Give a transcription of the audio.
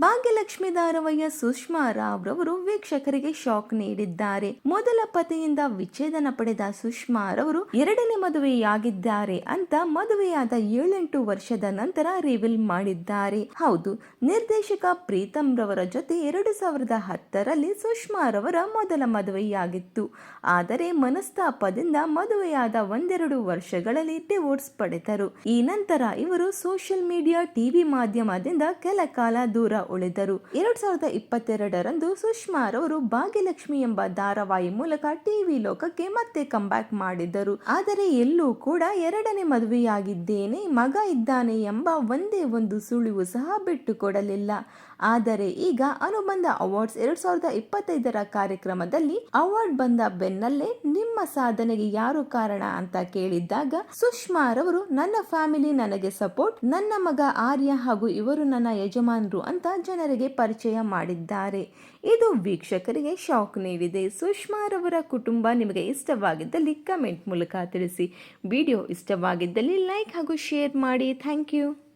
ಭಾಗ್ಯಲಕ್ಷ್ಮಿ ಧಾರವಯ್ಯ ಸುಷ್ಮಾ ರಾವ್ ರವರು ವೀಕ್ಷಕರಿಗೆ ಶಾಕ್ ನೀಡಿದ್ದಾರೆ. ಮೊದಲ ಪತಿಯಿಂದ ವಿಚ್ಛೇದನ ಪಡೆದ ಸುಷ್ಮಾ ರವರು ಎರಡನೇ ಮದುವೆಯಾಗಿದ್ದಾರೆ ಅಂತ ಮದುವೆಯಾದ ಏಳೆಂಟು ವರ್ಷದ ನಂತರ ರಿವೀಲ್ ಮಾಡಿದ್ದಾರೆ. ಹೌದು, ನಿರ್ದೇಶಕ ಪ್ರೀತಂ ರವರ ಜೊತೆ ಎರಡು ಸಾವಿರದ ಹತ್ತರಲ್ಲಿ ಸುಷ್ಮಾ ರವರ ಮೊದಲ ಮದುವೆಯಾಗಿತ್ತು. ಆದರೆ ಮನಸ್ತಾಪದಿಂದ ಮದುವೆಯಾದ ಒಂದೆರಡು ವರ್ಷಗಳಲ್ಲಿ ಡಿವೋರ್ಸ್ ಪಡೆದರು. ಈ ನಂತರ ಇವರು ಸೋಷಿಯಲ್ ಮೀಡಿಯಾ ಟಿವಿ ಮಾಧ್ಯಮದಿಂದ ಕೆಲ ಕಾಲ ದೂರ ಉಳಿದರು. ಎರಡ್ ಸಾವಿರದ ಇಪ್ಪತ್ತೆರಡರಂದು ಸುಷ್ಮಾ ರವರು ಭಾಗ್ಯಲಕ್ಷ್ಮಿ ಎಂಬ ಧಾರಾವಾಹಿ ಮೂಲಕ ಟಿವಿ ಲೋಕಕ್ಕೆ ಮತ್ತೆ ಕಂಬ್ಯಾಕ್ ಮಾಡಿದ್ದರು. ಆದರೆ ಎಲ್ಲೂ ಕೂಡ ಎರಡನೇ ಮದುವೆಯಾಗಿದ್ದೇನೆ, ಮಗ ಇದ್ದಾನೆ ಎಂಬ ಒಂದೇ ಒಂದು ಸುಳಿವು ಸಹ ಬಿಟ್ಟುಕೊಡಲಿಲ್ಲ. ಆದರೆ ಈಗ ಅನುಬಂಧ ಅವಾರ್ಡ್ಸ್ ಎರಡ್ ಸಾವಿರದ ಇಪ್ಪತ್ತೈದರ ಕಾರ್ಯಕ್ರಮದಲ್ಲಿ ಅವಾರ್ಡ್ ಬಂದ ಬೆನ್ನಲ್ಲೇ ನಿಮ್ಮ ಸಾಧನೆಗೆ ಯಾರು ಕಾರಣ ಅಂತ ಕೇಳಿದ್ದಾಗ ಸುಷ್ಮಾ ಅವರು ನನ್ನ ಫ್ಯಾಮಿಲಿ ನನಗೆ ಸಪೋರ್ಟ್ ನನ್ನ ಮಗ ಆರ್ಯ ಹಾಗೂ ಇವರು ನನ್ನ ಯಜಮಾನರು ಅಂತ ಜನರಿಗೆ ಪರಿಚಯ ಮಾಡಿದ್ದಾರೆ. ಇದು ವೀಕ್ಷಕರಿಗೆ ಶಾಕ್ ನೀಡಿದೆ. ಸುಷ್ಮಾ ರವರ ಕುಟುಂಬ ನಿಮಗೆ ಇಷ್ಟವಾಗಿದ್ದಲ್ಲಿ ಕಮೆಂಟ್ ಮೂಲಕ ತಿಳಿಸಿ. ವಿಡಿಯೋ ಇಷ್ಟವಾಗಿದ್ದಲ್ಲಿ ಲೈಕ್ ಹಾಗೂ ಶೇರ್ ಮಾಡಿ. Thank you.